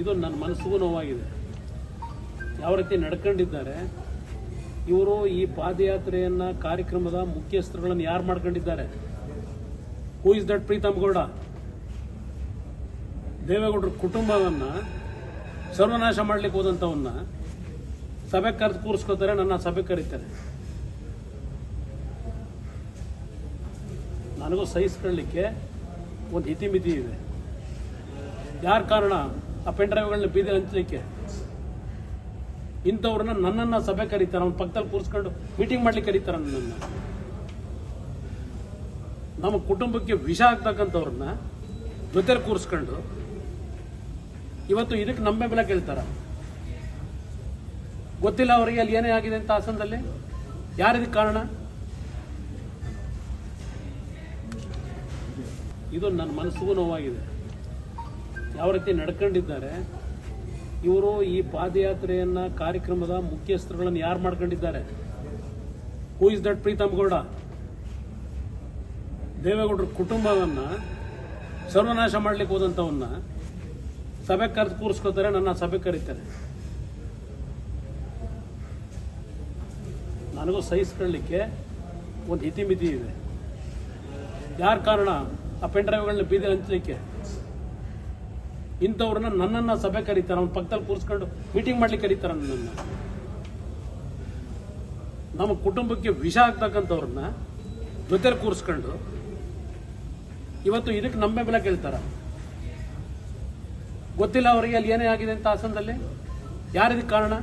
ಇದು ನನ್ನ ಮನಸ್ಸಿಗೂ ನೋವಾಗಿದೆ. ಯಾವ ರೀತಿ ನಡ್ಕೊಂಡಿದ್ದಾರೆ, ಇವರು ಈ ಪಾದಯಾತ್ರೆಯನ್ನ ಕಾರ್ಯಕ್ರಮದ ಮುಖ್ಯಸ್ಥರುಗಳನ್ನು ಯಾರು ಮಾಡ್ಕೊಂಡಿದ್ದಾರೆ? Who is that Preetham Gowda ದೇವೇಗೌಡರ ಕುಟುಂಬವನ್ನ ಸರ್ವನಾಶ ಮಾಡ್ಲಿಕ್ಕೆ ಹೋದಂಥವನ್ನ ಸಭೆ ಕರೆದು ಕೂರಿಸ್ಕೋತಾರೆ ನನ್ನ ಸಭೆ ಕರೀತಾರೆ. ನನಗೂ ಸಹಿಸ್ಕೊಳ್ಳಿಕ್ಕೆ ಒಂದು ಇತಿಮಿತಿ ಇದೆ. ಯಾರ ಕಾರಣ? ಆ ಪೆನ್ ಡ್ರೈವ್ಗಳನ್ನ ಬೀದಿ ಹಂಚಲಿಕ್ಕೆ. ಇಂಥವ್ರನ್ನ ನನ್ನನ್ನ ಸಭೆ ಕರೀತಾರೆ, ಅವ್ನ ಪಕ್ಕದಲ್ಲಿ ಕೂರಿಸ್ಕೊಂಡು ಮೀಟಿಂಗ್ ಮಾಡ್ಲಿಕ್ಕೆ ಕರೀತಾರೆ ನನ್ನನ್ನು. ನಮ್ಮ ಕುಟುಂಬಕ್ಕೆ ವಿಷ ಆಗ್ತಕ್ಕಂಥವ್ರನ್ನ ಜೊತೆಲಿ ಕೂರಿಸ್ಕೊಂಡು ಇವತ್ತು ಇದಕ್ಕೆ ನಮ್ಮ ಬೆಲೆ ಕೇಳ್ತಾರ. ಗೊತ್ತಿಲ್ಲ ಅವರಿಗೆ ಅಲ್ಲಿ ಏನೇ ಆಗಿದೆ ಅಂತ ಹಾಸನದಲ್ಲಿ? ಯಾರಿದ ಕಾರಣ? ಇದು ನನ್ನ ಮನಸ್ಸಿಗೂ ನೋವಾಗಿದೆ. ಯಾವ ರೀತಿ ನಡ್ಕೊಂಡಿದ್ದಾರೆ, ಇವರು ಈ ಪಾದಯಾತ್ರೆಯನ್ನ ಕಾರ್ಯಕ್ರಮದ ಮುಖ್ಯಸ್ಥರುಗಳನ್ನು ಯಾರು ಮಾಡ್ಕೊಂಡಿದ್ದಾರೆ? Who is that Preetham Gowda ದೇವೇಗೌಡರ ಕುಟುಂಬವನ್ನ ಸರ್ವನಾಶ ಮಾಡ್ಲಿಕ್ಕೆ ಹೋದಂಥವನ್ನ ಸಭೆ ಕರೆದು ಕೂರಿಸ್ಕೋತಾರೆ ನನ್ನ ಸಭೆ ಕರೀತಾರೆ. ನನಗೂ ಸಹಿಸ್ಕೊಳ್ಳಿಕ್ಕೆ ಒಂದು ಇತಿಮಿತಿ ಇದೆ. ಯಾರ ಕಾರಣ? ಆ ಪೆನ್ ಡ್ರೈವ್ಗಳನ್ನ ಬೀದಿ ಹಂಚಲಿಕ್ಕೆ. ಇಂಥವ್ರನ್ನ ನನ್ನನ್ನ ಸಭೆ ಕರೀತಾರೆ, ಅವ್ನ ಪಕ್ಕದಲ್ಲಿ ಕೂರಿಸ್ಕೊಂಡು ಮೀಟಿಂಗ್ ಮಾಡ್ಲಿಕ್ಕೆ ಕರೀತಾರೆ ನನ್ನನ್ನು. ನಮ್ಮ ಕುಟುಂಬಕ್ಕೆ ವಿಷ ಆಗ್ತಕ್ಕಂಥವ್ರನ್ನ ಜೊತೆಲಿ ಕೂರಿಸ್ಕೊಂಡು ಇವತ್ತು ಇದಕ್ಕೆ ನಮ್ಮ ಬೆಲೆ ಕೇಳ್ತಾರ. ಗೊತ್ತಿಲ್ಲ ಅವರಿಗೆ ಅಲ್ಲಿ ಏನೇ ಆಗಿದೆ ಅಂತ ಹಾಸನದಲ್ಲಿ? ಯಾರಿದಕ್ಕೆ ಕಾರಣ?